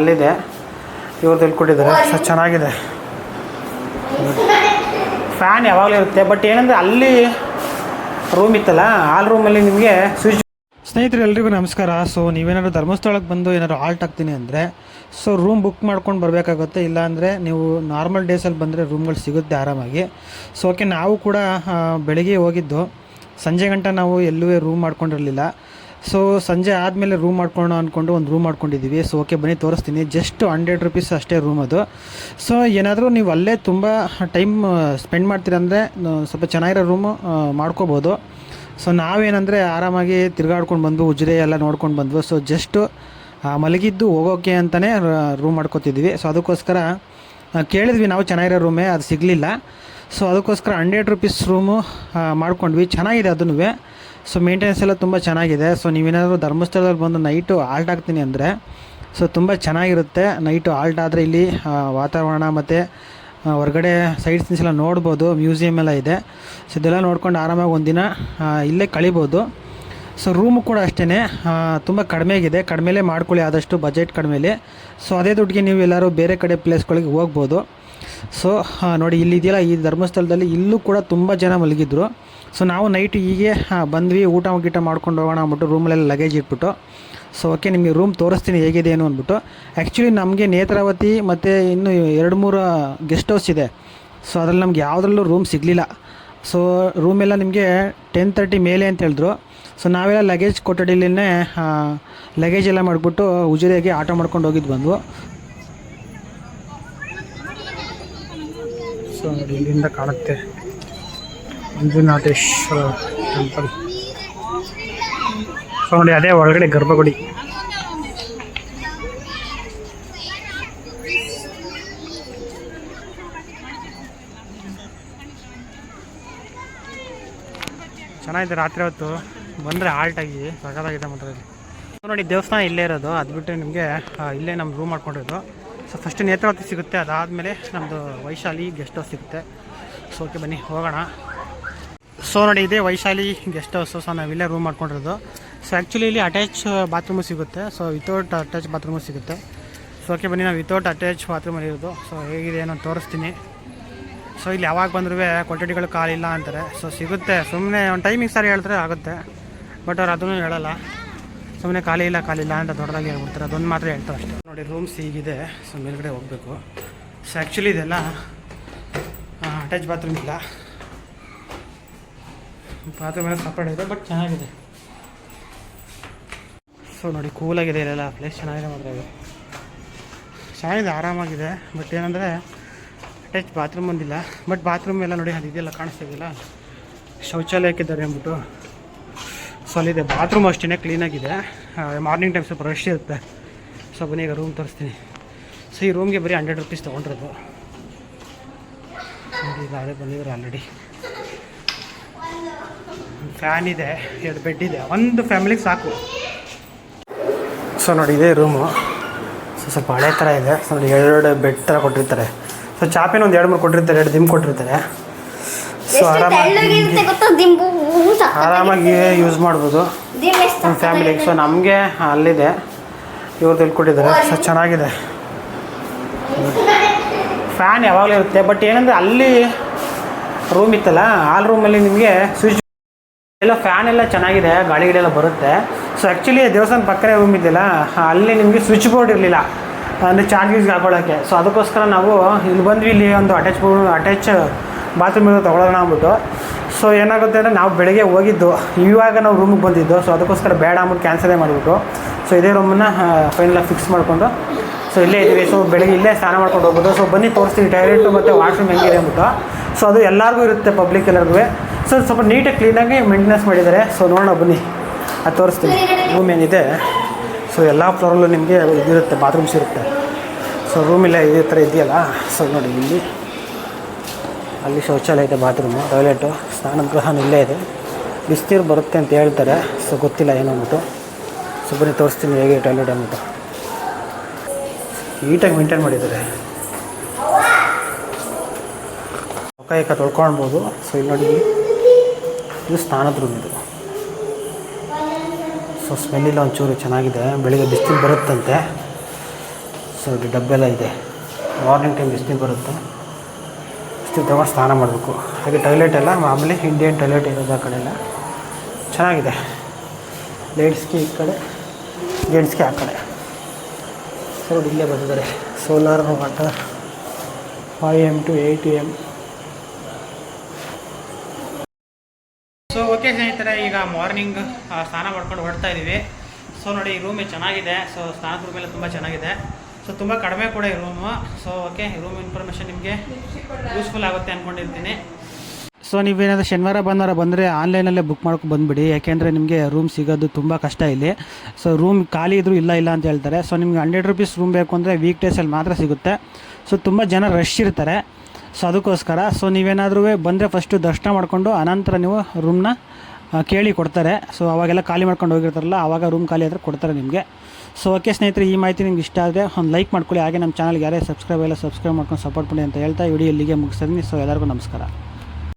ಅಲ್ಲಿದೆ. ಇವ್ರು ಹೇಳ್ಕೊಟ್ಟಿದ್ದಾರೆ. ಸೊ ಚೆನ್ನಾಗಿದೆ. ಫ್ಯಾನ್ ಯಾವಾಗಲೂ ಇರುತ್ತೆ. ಬಟ್ ಏನಂದರೆ ಅಲ್ಲಿ ರೂಮ್ ಇತ್ತಲ್ಲ ಆ ರೂಮಲ್ಲಿ ನಿಮಗೆ ಸ್ವಿಚ್ ಸ್ನೇಹಿತರೆ ಎಲ್ರಿಗೂ ನಮಸ್ಕಾರ. ಸೊ ನೀವೇನಾದ್ರು ಧರ್ಮಸ್ಥಳಕ್ಕೆ ಬಂದು ಏನಾದ್ರು ಆಲ್ಟ್ ಆಗ್ತೀನಿ ಅಂದರೆ ಸೊ ರೂಮ್ ಬುಕ್ ಮಾಡ್ಕೊಂಡು ಬರಬೇಕಾಗುತ್ತೆ. ಇಲ್ಲಾಂದರೆ ನೀವು ನಾರ್ಮಲ್ ಡೇಸಲ್ಲಿ ಬಂದರೆ ರೂಮ್ಗಳು ಸಿಗುತ್ತೆ ಆರಾಮಾಗಿ. ಸೊ ಓಕೆ ನಾವು ಕೂಡ ಬೆಳಗ್ಗೆ ಬೆಳಿಗ್ಗೆ ಹೋಗಿದ್ದು. ಸಂಜೆ ಗಂಟ ನಾವು ಎಲ್ಲೂ ರೂಮ್ ಮಾಡ್ಕೊಂಡಿರಲಿಲ್ಲ. ಸೊ ಸಂಜೆ ಆದಮೇಲೆ ರೂಮ್ ಮಾಡ್ಕೊಳ್ಳೋಣ ಅಂದ್ಕೊಂಡು ಒಂದು ರೂಮ್ ಮಾಡ್ಕೊಂಡಿದ್ದೀವಿ ಸೊ ಓಕೆ ಬನ್ನಿ, ತೋರಿಸ್ತೀನಿ. ಜಸ್ಟ್ ಹಂಡ್ರೆಡ್ ರುಪೀಸ್ ಅಷ್ಟೇ ರೂಮ್ ಅದು. ಸೊ ಏನಾದರೂ ನೀವು ಅಲ್ಲೇ ತುಂಬ ಟೈಮ್ ಸ್ಪೆಂಡ್ ಮಾಡ್ತೀರಂದರೆ ಸ್ವಲ್ಪ ಚೆನ್ನಾಗಿರೋ ರೂಮು ಮಾಡ್ಕೋಬೋದು. ಸೊ ನಾವೇನಂದರೆ ಆರಾಮಾಗಿ ತಿರುಗಾಡ್ಕೊಂಡು ಬಂದು ಉಜ್ರೆ ಎಲ್ಲ ನೋಡ್ಕೊಂಡು ಬಂದ್ವು. ಸೊ ಜಸ್ಟು ಮಲಗಿದ್ದು ಹೋಗೋಕೆ ಅಂತಲೇ ರೂಮ್ ಮಾಡ್ಕೋತಿದ್ವಿ. ಸೊ ಅದಕ್ಕೋಸ್ಕರ ಕೇಳಿದ್ವಿ ನಾವು ಚೆನ್ನಾಗಿರೋ ರೂಮೇ ಅದು ಸಿಗಲಿಲ್ಲ. ಸೊ ಅದಕ್ಕೋಸ್ಕರ ಹಂಡ್ರೆಡ್ ರುಪೀಸ್ ರೂಮು ಮಾಡ್ಕೊಂಡ್ವಿ. ಚೆನ್ನಾಗಿದೆ ಅದನ್ನು ಸೊ ಮೇಂಟೆನೆನ್ಸ್ ಎಲ್ಲ ತುಂಬ ಚೆನ್ನಾಗಿದೆ. ಸೊ ನೀವೇನಾದರೂ ಧರ್ಮಸ್ಥಳದಲ್ಲಿ ಬಂದು ನೈಟು ಆಲ್ಟ್ ಆಗ್ತೀನಿ ಅಂದರೆ ಸೊ ತುಂಬ ಚೆನ್ನಾಗಿರುತ್ತೆ. ನೈಟು ಆಲ್ಟ್ ಆದರೆ ಇಲ್ಲಿ ವಾತಾವರಣ ಮತ್ತು ಹೊರಗಡೆ ಸೈಡ್ಸ್ ಎಲ್ಲ ನೋಡ್ಬೋದು. ಮ್ಯೂಸಿಯಮ್ ಎಲ್ಲ ಇದೆ. ಸೊ ಇದೆಲ್ಲ ನೋಡ್ಕೊಂಡು ಆರಾಮಾಗಿ ಒಂದಿನ ಇಲ್ಲೇ ಕಳಿಬೋದು. ಸೊ ರೂಮು ಕೂಡ ಅಷ್ಟೇ ತುಂಬ ಕಡಿಮೆಗಿದೆ ಕಡಿಮೆಲೇ ಮಾಡ್ಕೊಳ್ಳಿ. ಆದಷ್ಟು ಬಜೆಟ್ ಕಡಿಮೆಲಿ. ಸೊ ಅದೇ ದುಡ್ಡಿಗೆ ನೀವು ಎಲ್ಲರೂ ಬೇರೆ ಕಡೆ ಪ್ಲೇಸ್ಗಳಿಗೆ ಹೋಗ್ಬೋದು. ಸೊ ನೋಡಿ, ಇಲ್ಲಿ ಇದೆಯಲ್ಲ, ಈ ಧರ್ಮಸ್ಥಳದಲ್ಲಿ ಇಲ್ಲೂ ಕೂಡ ತುಂಬ ಜನ ಮಲಗಿದ್ರು. ಸೊ ನಾವು ನೈಟ್ ಹೀಗೆ ಬಂದ್ವಿ, ಊಟ ಗೀಟ ಮಾಡ್ಕೊಂಡು ಹೋಗೋಣ ಅಂದ್ಬಿಟ್ಟು ರೂಮಲ್ಲೆಲ್ಲ ಲಗೇಜ್ ಇಟ್ಬಿಟ್ಟು. ಸೊ ಓಕೆ ನಿಮಗೆ ರೂಮ್ ತೋರಿಸ್ತೀನಿ ಹೇಗಿದೆ ಏನು ಅಂದ್ಬಿಟ್ಟು. ಆ್ಯಕ್ಚುಲಿ ನಮಗೆ ನೇತ್ರಾವತಿ ಮತ್ತು ಇನ್ನು ಎರಡು ಮೂರು ಗೆಸ್ಟ್ ಹೌಸ್ ಇದೆ. ಸೊ ಅದ್ರಲ್ಲಿ ನಮ್ಗೆ ಯಾವುದ್ರಲ್ಲೂ ರೂಮ್ ಸಿಗಲಿಲ್ಲ. ಸೊ ರೂಮೆಲ್ಲ ನಿಮಗೆ ಟೆನ್ ತರ್ಟಿ ಮೇಲೆ ಅಂತ ಹೇಳಿದ್ರು. ಸೊ ನಾವೆಲ್ಲ ಲಗೇಜ್ ಕೊಠಡಿಲೇ ಲಗೇಜ್ ಎಲ್ಲ ಮಾಡಿಬಿಟ್ಟು ಉಜಿರೆಗೆ ಆಟೋ ಮಾಡ್ಕೊಂಡು ಹೋಗಿದ್ದು ಬಂದ್ವು. ಸೊ ಇಲ್ಲಿಂದ ಕಾಣುತ್ತೆ ಮಂಜುನಾಥೇಶ್ವರ ಟೆಂಪಲ್ ಸೊ ನೋಡಿ, ಅದೇ ಒಳಗಡೆ ಗರ್ಭಗುಡಿ. ಚೆನ್ನಾಗಿದೆ ರಾತ್ರಿ ಹೊತ್ತು. ಬಂದರೆ ಆಲ್ಟಾಗಿ ಸಗದಾಗಿದೆ ಮಾತ್ರ ನೋಡಿ, ದೇವಸ್ಥಾನ ಇಲ್ಲೇ ಇರೋದು. ಅದು ಬಿಟ್ಟರೆ ನಿಮಗೆ ಇಲ್ಲೇ ನಮ್ಮ ರೂಮ್ ಮಾಡ್ಕೊಂಡಿರೋದು. ಸೊ ಫಸ್ಟ್ ನೇತ್ರಾವತಿ ಸಿಗುತ್ತೆ? ಅದಾದಮೇಲೆ ನಮ್ಮದು ವೈಶಾಲಿ ಗೆಸ್ಟ್ ಹೌಸ್ ಸಿಗುತ್ತೆ. ಸೊ ಓಕೆ ಬನ್ನಿ, ಹೋಗೋಣ. ಸೊ ನೋಡಿ, ಇದೆ ವೈಶಾಲಿ ಗೆಸ್ಟ್ ಹೌಸು ಸೊ ನಾವು ಇಲ್ಲೇ ರೂಮ್ ಮಾಡ್ಕೊಂಡಿರೋದು. ಸೊ ಆ್ಯಕ್ಚುಲಿ ಇಲ್ಲಿ ಅಟ್ಯಾಚ್ ಬಾತ್ರೂಮು ಸಿಗುತ್ತೆ. ಸೊ ವಿತೌಟ್ ಅಟ್ಯಾಚ್ ಬಾತ್ರೂಮು ಸಿಗುತ್ತೆ. ಸೊ ಓಕೆ ಬನ್ನಿ, ನಾವು ವಿತೌಟ್ ಅಟ್ಯಾಚ್ ಬಾತ್ರೂಮಲ್ಲಿ ಇರೋದು. ಸೊ ಹೇಗಿದೆ, ಏನೋ ತೋರಿಸ್ತೀನಿ. ಸೊ ಇಲ್ಲಿ ಯಾವಾಗ ಬಂದರೂ ಕೊಠಡಿಗಳು ಕಾಲಿಲ್ಲ ಅಂತಾರೆ. ಸೊ ಸಿಗುತ್ತೆ. ಸುಮ್ಮನೆ ಒಂದು ಟೈಮಿಂಗ್ ಸರಿ ಹೇಳಿದ್ರೆ ಆಗುತ್ತೆ. ಬಟ್ ಅವ್ರು ಅದನ್ನು ಹೇಳಲ್ಲ. ಸುಮ್ಮನೆ ಖಾಲಿ ಇಲ್ಲ ಖಾಲಿ ಇಲ್ಲ ಅಂತ ದೊಡ್ಡದಾಗಿ ಹೇಳ್ಬಿಡ್ತಾರೆ. ಅದೊಂದು ಮಾತ್ರ ಹೇಳ್ತಾರೆ ಅಷ್ಟೇ. ನೋಡಿ ರೂಮ್ಸ್ ಹೀಗಿದೆ. ಸೊ ಮೇಲ್ಗಡೆ ಹೋಗಬೇಕು. ಸೊ ಆ್ಯಕ್ಚುಲಿ ಇದೆಲ್ಲ ಅಟ್ಯಾಚ್ ಬಾತ್ರೂಮ್ ಇಲ್ಲ. ಬಾತ್ರೂಮ್ ಎಲ್ಲ ಸಪ್ರೇಟ್ ಇದೆ ಬಟ್ ಚೆನ್ನಾಗಿದೆ. ಸೊ ನೋಡಿ ಕೂಲಾಗಿದೆ ಇಲ್ಲೆಲ್ಲ. ಪ್ಲೇಸ್ ಚೆನ್ನಾಗಿದೆ ಮಾತ್ರ ಇದೆ. ಚೆನ್ನಾಗಿದೆ, ಆರಾಮಾಗಿದೆ. ಬಟ್ ಏನಂದರೆ ಅಟ್ಯಾಚ್ ಬಾತ್ರೂಮ್ ಒಂದಿಲ್ಲ. ಬಟ್ ಬಾತ್ರೂಮ್ ಎಲ್ಲ ನೋಡಿ ಅದು ಇದೆಲ್ಲ ಕಾಣಿಸ್ತಾ ಇದೆಯಲ್ಲ? ಶೌಚಾಲಯಕ್ಕಿದ್ದಾರೆ ಅಂದ್ಬಿಟ್ಟು. ಅಲ್ಲಿದೆ ಬಾತ್ರೂಮ್ ಅಷ್ಟೇ ಕ್ಲೀನಾಗಿದೆ ಮಾರ್ನಿಂಗ್ ಟೈಮ್ ಸ್ವಲ್ಪ ರಶ್ ಇರುತ್ತೆ. ಸೊ ಬನ್ನಿ ಈಗ ರೂಮ್ ತೋರಿಸ್ತೀನಿ. ಸೊ ಈ ರೂಮ್ಗೆ ಬರೀ ಹಂಡ್ರೆಡ್ ರುಪೀಸ್ ತೊಗೊಂಡಿರೋದು. ಈಗ ಅದೇ ಬಂದಿದ್ರು ಆಲ್ರೆಡಿ ಫ್ಯಾನ್ ಇದೆ ಎರಡು ಬೆಡ್ ಇದೆ. ಒಂದು ಫ್ಯಾಮಿಲಿಗೆ ಸಾಕು. ಸೊ ನೋಡಿ ಇದೇ ರೂಮು ಸೊ ಸ್ವಲ್ಪ ಹಳೆ ಥರ ಇದೆ. ಸೊ ನೋಡಿ ಎರಡು ಬೆಡ್ ಥರ ಕೊಟ್ಟಿರ್ತಾರೆ. ಸೊ ಚಾಪಿನ ಒಂದು ಎರಡು ಮೂರು ಕೊಟ್ಟಿರ್ತಾರೆ ಎರಡು ದಿಮ್ ಕೊಟ್ಟಿರ್ತಾರೆ. ಸೊ ಆರಾಮಾಗಿ ಆರಾಮಾಗಿ ಯೂಸ್ ಮಾಡ್ಬೋದು. ನಮ್ಮ ಫ್ಯಾಮಿಲಿಗೆ ಸೊ ನಮಗೆ? ಅಲ್ಲಿದೆ. ಇವ್ರು ತಿಳ್ಕೊಟ್ಟಿದ್ದಾರೆ ಸೊ ಚೆನ್ನಾಗಿದೆ. ಫ್ಯಾನ್ ಯಾವಾಗಲೂ ಇರುತ್ತೆ. ಬಟ್ ಏನಂದರೆ ಅಲ್ಲಿ ರೂಮ್ ಇತ್ತಲ್ಲ ಆ ರೂಮಲ್ಲಿ ನಿಮಗೆ ಸ್ವಿಚ್ ಎಲ್ಲ ಫ್ಯಾನ್ ಎಲ್ಲ ಚೆನ್ನಾಗಿದೆ. ಗಾಳಿ ಗಿಡ ಎಲ್ಲ ಬರುತ್ತೆ. ಸೊ ಆ್ಯಕ್ಚುಲಿ ದೇವಸ್ಥಾನ ಪಕ್ಕನೇ ರೂಮ್ ಇದೆಯಲ್ಲ ಅಲ್ಲಿ ನಿಮಗೆ ಸ್ವಿಚ್ ಬೋರ್ಡ್ ಇರಲಿಲ್ಲ. ಅಂದರೆ ಚಾರ್ಜ್ ಗೀರ್ಜ್ ಹಾಕೊಳ್ಳೋಕ್ಕೆ ಸೊ ಅದಕ್ಕೋಸ್ಕರ ನಾವು ಇಲ್ಲಿ ಬಂದ್ವಿ ಇಲ್ಲಿ ಒಂದು ಅಟ್ಯಾಚ್ ಅಟ್ಯಾಚ್ ಬಾತ್ರೂಮ್ ತೊಗೊಳೋಣ ಅಂದ್ಬಿಟ್ಟು. ಸೊ ಏನಾಗುತ್ತೆ ಅಂದರೆ ನಾವು ಬೆಳಗ್ಗೆ ಹೋಗಿದ್ದು, ಇವಾಗ ನಾವು ರೂಮಿಗೆ ಬಂದಿದ್ದು. ಸೊ ಅದಕ್ಕೋಸ್ಕರ ಬೇಡ ಅಂದ್ಬಿಟ್ಟು ಕ್ಯಾನ್ಸಲೇ ಮಾಡಿಬಿಟ್ಟು. ಸೊ ಇದೇ ರೂಮನ್ನು ಫೈನಲಾಗಿ ಫಿಕ್ಸ್ ಮಾಡಿಕೊಂಡು. ಸೊ ಇಲ್ಲೇ ಇದ್ದೀವಿ. ಸೊ ಬೆಳಗ್ಗೆ ಇಲ್ಲೇ ಸ್ನಾನ ಮಾಡ್ಕೊಂಡು ಹೋಗ್ಬೋದು. ಸೊ ಬನ್ನಿ ತೋರಿಸ್ತೀನಿ ಟಾಯ್ಲೆಟು ಮತ್ತು ವಾಶ್ರೂಮ್ ಹೆಂಗಿದೆ ಅಂದ್ಬಿಟ್ಟು. ಸೊ ಅದು ಎಲ್ಲರಿಗೂ ಇರುತ್ತೆ ಪಬ್ಲಿಕ್ ಎಲ್ಲರಿಗೂ ಸೊ ಸ್ವಲ್ಪ ನೀಟಾಗಿ ಕ್ಲೀನಾಗಿ ಮೇಂಟೆನೆನ್ಸ್ ಮಾಡಿದ್ದಾರೆ. ಸೊ ನೋಡೋಣ, ಬನ್ನಿ. ಅದು ತೋರಿಸ್ತೀನಿ. ರೂಮ್ ಏನಿದೆ? ಸೊ ಎಲ್ಲ ಫ್ಲೋರಲ್ಲೂ ನಿಮಗೆ ಇದಿರುತ್ತೆ ಬಾತ್ರೂಮ್ಸ್ ಇರುತ್ತೆ. ಸೊ ರೂಮ್ ಇಲ್ಲ ಇದೇ ಥರ ಇದೆಯಲ್ಲ? ಸೊ ನೋಡಿ, ಇಲ್ಲಿ. ಅಲ್ಲಿ ಶೌಚಾಲಯ ಇದೆ ಬಾತ್ರೂಮು ಟಾಯ್ಲೆಟು ಸ್ನಾನಗೃಹನೂ ಇಲ್ಲೇ ಇದೆ. ಬಿಸ್ತೀರು ಬರುತ್ತೆ ಅಂತ ಹೇಳ್ತಾರೆ ಸೊ ಗೊತ್ತಿಲ್ಲ ಏನು ಅಂದ್ಬಿಟ್ಟು. ಸೊ ತೋರಿಸ್ತೀನಿ ಹೇಗೆ ಟಾಯ್ಲೆಟ್ ಅಂದ್ಬಿಟ್ಟು. ನೀಟಾಗಿ ಮೇಂಟೈನ್ ಮಾಡಿದ್ದಾರೆ. ಮುಖ ತೊಳ್ಕೊಳ್ಬೋದು. ಸೊ ಇಲ್ಲಿ ನೋಡಿ, ಇದು ಸ್ನಾನದ ರೂಮ್ ಇದು. ಸೊ ಸ್ಮೆಲ್ ಇಲ್ಲ ಒಂಚೂರು, ಚೆನ್ನಾಗಿದೆ. ಬೆಳಿಗ್ಗೆ ಬಿಸಿಲು ಬರುತ್ತಂತೆ. ಸೊ ಇದು ಡಬ್ಬೆಲ್ಲ ಇದೆ. ಮಾರ್ನಿಂಗ್ ಟೈಮ್ ಬಿಸಿಲು ಬರುತ್ತೆ. ಬಿಸಿಲು ತಗೊಂಡು ಸ್ನಾನ ಮಾಡಬೇಕು. ಹಾಗೆ ಟಾಯ್ಲೆಟ್ ಎಲ್ಲ ಮಾಮೂಲಿ ಇಂಡಿಯನ್ ಟಾಯ್ಲೆಟ್ ಇರೋದು ಆ ಕಡೆ ಎಲ್ಲ ಚೆನ್ನಾಗಿದೆ. ಲೇಡ್ಸ್ಗೆ ಈ ಕಡೆ ಜೆಂಟ್ಸ್ಗೆ ಆ ಕಡೆ. ಸೊ ಇಲ್ಲೇ ಬಂದಿದ್ದಾರೆ. Solar water five M to eight M so okay ಸ್ನೇಹಿತರೆ, ಈಗ ಮಾರ್ನಿಂಗ್ ಸ್ನಾನ ಮಾಡ್ಕೊಂಡು ಹೊರಡ್ತಾ ಇದ್ದೀವಿ ಸೊ ನೋಡಿ, ಈ ರೂಮೇ ಚೆನ್ನಾಗಿದೆ. ಸೊ ಸ್ನಾನದ ರೂಮೆಲ್ಲ ತುಂಬ ಚೆನ್ನಾಗಿದೆ. ಸೊ ತುಂಬ ಕಡಿಮೆ ಕೂಡ ಈ room so okay room information ನಿಮಗೆ ಯೂಸ್ಫುಲ್ ಆಗುತ್ತೆ ಅಂದ್ಕೊಂಡಿರ್ತೀನಿ ಸೊ ನೀವೇನಾದರೂ ಶನಿವಾರ, ಭಾನುವಾರ ಬಂದರೆ ಆನ್ಲೈನಲ್ಲೇ ಬುಕ್ ಮಾಡ್ಕೊಂಡು ಬಂದುಬಿಡಿ. ಯಾಕೆಂದರೆ ನಿಮಗೆ ರೂಮ್ ಸಿಗೋದು ತುಂಬ ಕಷ್ಟ ಇಲ್ಲಿ. ಸೊ ರೂಮ್ ಖಾಲಿ ಇದ್ದರೂ ಇಲ್ಲ ಇಲ್ಲ ಅಂತ ಹೇಳ್ತಾರೆ. ಸೊ ನಿಮ್ಗೆ ಹಂಡ್ರೆಡ್ ರುಪೀಸ್ ರೂಮ್ ಬೇಕು ಅಂದರೆ ವೀಕ್ ಡೇಸಲ್ಲಿ ಮಾತ್ರ ಸಿಗುತ್ತೆ. ಸೊ ತುಂಬ ಜನ ರಶ್ ಇರ್ತಾರೆ. ಸೊ ಅದಕ್ಕೋಸ್ಕರ ಸೊ ನೀವೇನಾದರೂ ಬಂದರೆ ಫಸ್ಟು ದರ್ಶನ ಮಾಡಿಕೊಂಡು ಅನಂತರ ನೀವು ರೂಮ್ನ ಕೇಳಿ ಕೊಡ್ತಾರೆ. ಸೊ ಅವಾಗೆಲ್ಲ ಖಾಲಿ ಮಾಡ್ಕೊಂಡು ಹೋಗಿರ್ತಾರಲ್ಲ ಆವಾಗ ರೂಮ್ ಖಾಲಿ ಆದರೆ ಕೊಡ್ತಾರೆ ನಿಮಗೆ. ಸೊ ಓಕೆ ಸ್ನೇಹಿತರೆ, ಈ ಮಾಹಿತಿ ನಿಮ್ಗೆ ಇಷ್ಟ ಆದರೆ ಒಂದು ಲೈಕ್ ಮಾಡ್ಕೊಳ್ಳಿ. ಹಾಗೆ ನಮ್ಮ ಚಾನಲ್ಗೆ ಯಾರೇ ಸಬ್ಸ್ಕ್ರೈಬ್ ಎಲ್ಲ ಸಬ್ಸ್ಕ್ರೈಬ್ ಮಾಡ್ಕೊಂಡು ಸಪೋರ್ಟ್ ಮಾಡಿ ಅಂತ ಹೇಳ್ತಾ ವಿಡಿಯೋ ಇಲ್ಲಿಗೆ ಮುಗಿಸ್ತೀನಿ ಸೊ ಎಲ್ಲರಿಗೂ ನಮಸ್ಕಾರ.